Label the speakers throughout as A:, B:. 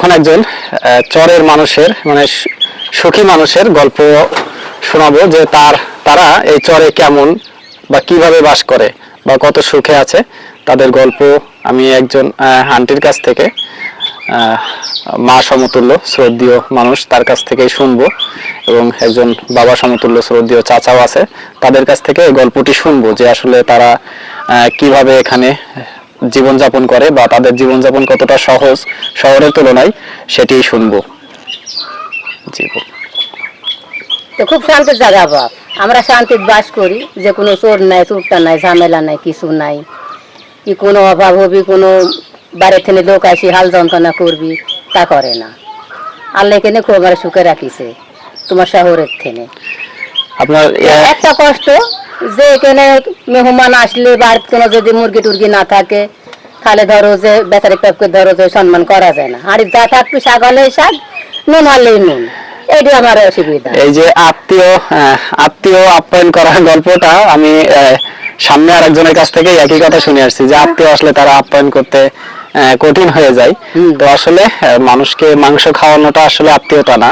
A: এখন একজন চরের মানুষের মানে সুখী মানুষের গল্প শোনাবো যে তার, তারা এই চরে কেমন বা কীভাবে বাস করে বা কত সুখে আছে। তাদের গল্প আমি একজন আন্টির কাছ থেকে মা সমতুল্য, শ্রদ্ধীয় মানুষ তার কাছ থেকেই শুনব এবং একজন বাবা সমতুল্য, শ্রদ্ধীয় চাচাও আছে তাদের কাছ থেকে এই গল্পটি শুনব যে আসলে তারা কীভাবে এখানে জীবনযাপন করে বা তাদের জীবনযাপন কতটা সহজ শহরের তুলনায় সেটি শুনব। জি
B: তো খুব শান্তির জায়গা বাপ আমরা শান্তির বাস করি, যে কোনো চোর নাই, চুরটা নাই, ঝামেলা নাই, কিছু নাই। কি কোনো অভাব হবি, কোনো বাড়ি থেকে লোক আসি, হাল যন্ত্রণা করবি, তা করে না। আল্লাহ এখানে খুব আমার সুখে রাখিছে, তোমার শহরের থেকে।
A: আপনার
B: একটা কষ্ট যে এখানে মেহমান আসলে বাড়িতে কোনো যদি মুরগি টুরগি না থাকে তাহলে ধরো যে বেচারি পেপকে ধরো যে সম্মান করা যায় না। আর যা থাকবি শাক হলে শাক নুন নুন। এইটি আমার অসুবিধা।
A: এই যে আত্মীয় আত্মীয় আপ্যায়ন করার গল্পটা আমি সামনে আরেকজনের কাছ থেকে একই কথা শুনে আসছি যে আত্মীয় আসলে তারা আপ্যায়ন করতে কঠিন হয়ে যায়। তো আসলে মানুষকে মাংস খাওয়ানোটা আসলে আত্মীয়তা না।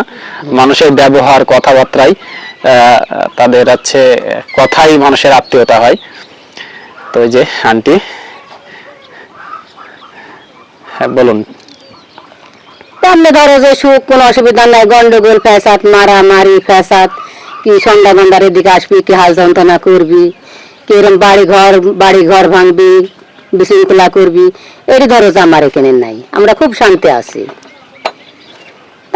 A: মানুষের ব্যবহার কথাবার্তায় তাদের হচ্ছে, কথাই মানুষের আত্মীয়তা হয়। তো যে, আন্টি হ্যাঁ বলুন।
B: তেমনি ধরো যে সুখ, কোনো অসুবিধা নাই, গন্ডগোল, ফ্যাসাদ, মারামারি, ফ্যাসাদ, কি সন্ধ্যা গন্ধার এদিকে আসবি, কি হাল যন্ত্রণা করবি কি এরকম বাড়ি ঘর বাড়ি ঘর ভাঙবি, বিশৃঙ্খলা করবি এটি ধরো যে আমার এখানে নাই। আমরা খুব শান্তি আছি।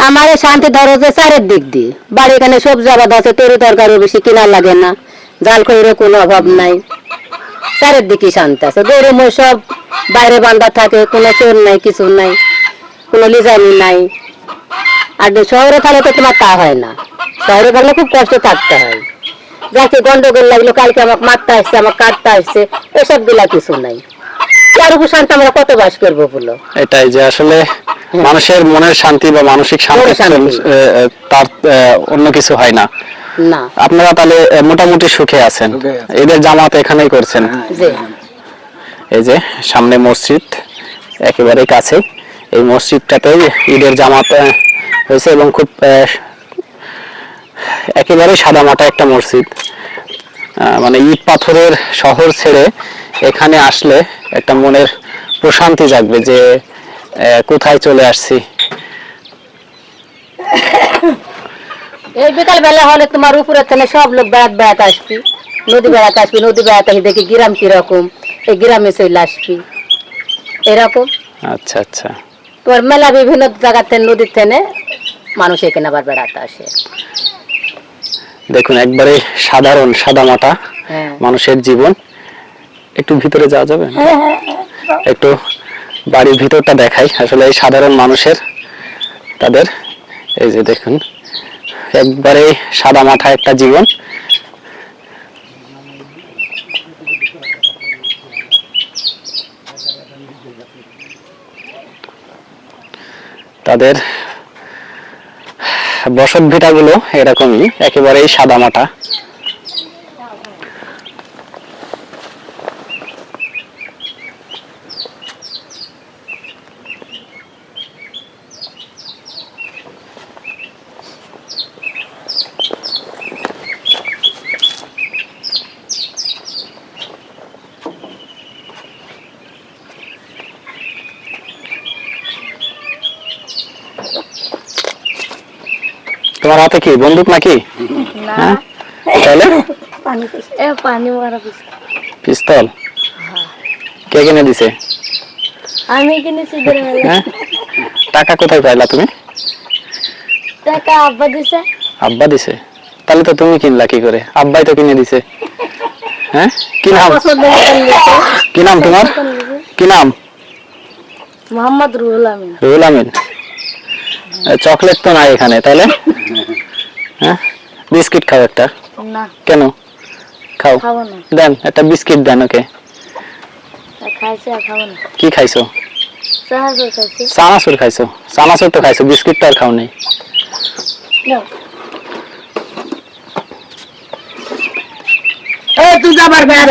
B: আমার শান্তি ধরো যে চারের দিক দিয়ে। বাড়ি এখানে সবজি আবাদ আছে, তরি তরকারি বেশি কিনা লাগে না। জাল খৈরের কোনো অভাব নাই। চারের দিকে শান্তি আছে। গরু মই সব বাইরে বান্ধা থাকে, কোনো চোর নাই, কিছু নাই, কোনো লিজানি নাই। আর শহরে থাকলে তো তোমার তা হয় না। শহরে থাকলে খুব কষ্ট থাকতে হয়। যাকে গন্ডগোল লাগল, কালকে আমাকে মারতে আসছে, আমাকে কাটতে আসছে, এসবগুলা কিছু নাই। তার উপর শান্তি আমরা কত বাস করব বলো?
A: এটাই যে আসলে মানুষের মনের শান্তি বা মানসিক শান্তি তার আহ, অন্য কিছু হয় না।
B: না।
A: আপনারা তাহলে মোটামুটি সুখে আছেন। ঈদের জামাত এখানেই করছেন। এই যে সামনে মসজিদ একেবারে কাছে। এই মসজিদটাতে ঈদের জামাত হয়েছে এবং খুব আহ, একেবারে সাদামাটা একটা মসজিদ। আহ, মানে ইট পাথরের শহর ছেড়ে এখানে আসলে একটা মনের প্রশান্তি জাগবে যে কোথায় চলে আসছি?
B: এই বিকাল বেলা হলে তোমার উপরে থেকে সব লোক বেড়াত বেড়াত আসবি। নদী বেড়াতে আসবি নদী বেড়াতে আসি দেখি গ্রাম কীরকম। এই গ্রামে চলে আসবি। এরকম।
A: আচ্ছা আচ্ছা।
B: তোমার মেলা বিভিন্ন জায়গার থেকে নদীর থেকে মানুষ এখানে আবার বেড়াতে আসে।
A: দেখুন একবারে সাধারণ সাদামাটা
B: হ্যাঁ।
A: মানুষের জীবন। একটু ভিতরে যাওয়া যাবে? একটু বাড়ির ভিতরটা দেখাই। আসলে এই সাধারণ মানুষের তাদের, এই যে দেখুন, একবারে সাদা মাঠা একটা জীবন। তাদের বসত ভিটাগুলো এরকমই, একেবারেই সাদা মাটা তোমার হাতে কি বন্দুক নাকি? হ্যাঁ? তাহলে?
C: এ পানি মারা পিস
A: পিস্তল? কে কিনে দিছে?
C: আমি কিনেছি ধরে মেলা
A: হ্যাঁ? টাকা কোথায় পাইলা তুমি?
C: টাকা আব্বা দিছে।
A: আব্বা দিছে? তাহলে তো তুমি কিনলা কি করে? আব্বাই তো কিনে দিছে। হ্যাঁ? কি নাম?
C: পছন্দ মতন লিখে
A: কি নাম তোমার? কি নাম?
C: মোহাম্মদ রুহুল আমিন।
A: রুহুল আমিন। চকলেট তো নাই এখানে তাহলে হ্যাঁ? বিস্কিট খাও একটা।
C: না।
A: কেন? খাও।
C: খাব না।
A: দেন একটা বিস্কিট দেন ওকে।
C: খাইছে আর খাব না।
A: কি খাইছো?
C: সাহায্য খাইছে।
A: চানাচুর তো খাইছো বিস্কিট তো আর খাও নেই।
C: নাও।
D: তুই যাবার বেড়া